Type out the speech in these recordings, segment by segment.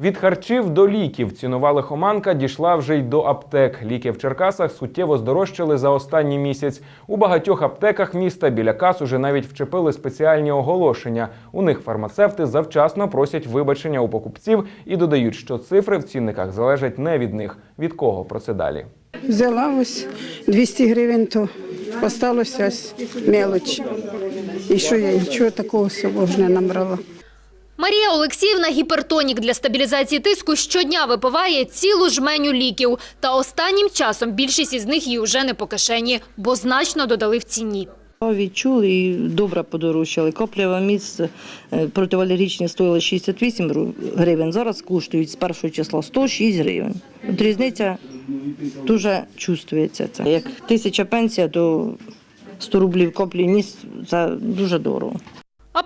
Від харчів до ліків цінова лихоманка дійшла вже й до аптек. Ліки в Черкасах суттєво здорожчали за останній місяць. У багатьох аптеках міста біля кас уже навіть вчепили спеціальні оголошення. У них фармацевти завчасно просять вибачення у покупців і додають, що цифри в цінниках залежать не від них. Від кого про це далі? Взяла ось 200 гривень, то осталося ось мелоч. І що я нічого такого собою ж не набрала. Марія Олексіївна гіпертонік для стабілізації тиску щодня випиває цілу жменю ліків. Та останнім часом більшість із них їй уже не по кишені, бо значно додали в ціні. Відчули і добре подорожчали. Коплєва міц е, протиалергічні стоїли 68 гривень, зараз коштують з першого числа 106 гривень. Різниця дуже чувствується. Це. Як тисяча пенсія, то 100 рублів коплі ніс це дуже дорого.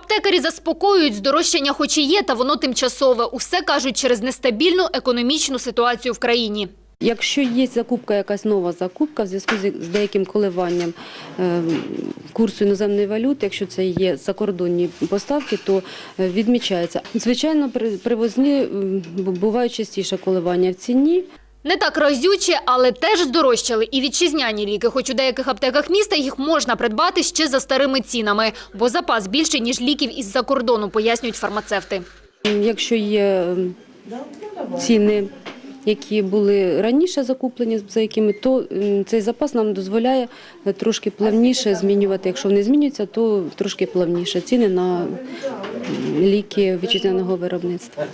Аптекарі заспокоюють, здорожчання хоч і є, та воно тимчасове. Усе кажуть через нестабільну економічну ситуацію в країні. Якщо є закупка, якась нова закупка в зв'язку з деяким коливанням е, курсу іноземної валюти, якщо це є закордонні поставки, то е, відмічається. Звичайно, при- привозні бувають частіше коливання в ціні. Не так разюче, але теж здорожчали і вітчизняні ліки. Хоч у деяких аптеках міста їх можна придбати ще за старими цінами, бо запас більший, ніж ліків із-за кордону, пояснюють фармацевти. Якщо є ціни, які були раніше закуплені, за якими, то цей запас нам дозволяє е, трошки плавніше змінювати. Якщо вони змінюються, то трошки плавніше ціни на ліки вітчизняного виробництва.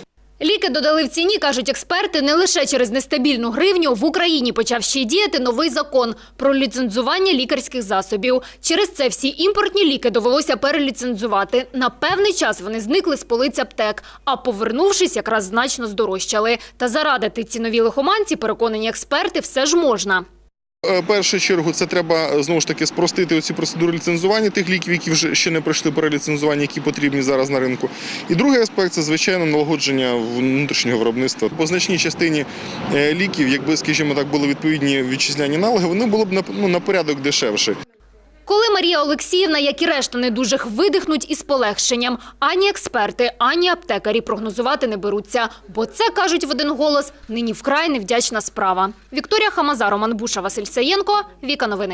Ліки додали в ціні, кажуть експерти, не лише через нестабільну гривню. В Україні почав ще діяти новий закон про ліцензування лікарських засобів. Через це всі імпортні ліки довелося переліцензувати. На певний час вони зникли з полиць аптек, а повернувшись, якраз значно здорожчали. Та зарадити ціновій лихоманці, переконані експерти, все ж можна. Е, першу чергу це треба е, знову ж таки спростити оці процедури ліцензування тих ліків, які вже ще не пройшли переліцензування, які потрібні зараз на ринку. І другий аспект це звичайно налагодження внутрішнього виробництва. По значній частині е, ліків, якби, скажімо так, були відповідні вітчизняні аналоги, вони були б ну, на порядок дешевші. Коли Марія Олексіївна, як і решта недужих, видихнуть із полегшенням, ані експерти, ані аптекарі прогнозувати не беруться. Бо це, кажуть в один голос, нині вкрай невдячна справа. Вікторія Хамаза, Роман Буша, Василь Саєнко, Віка Новини.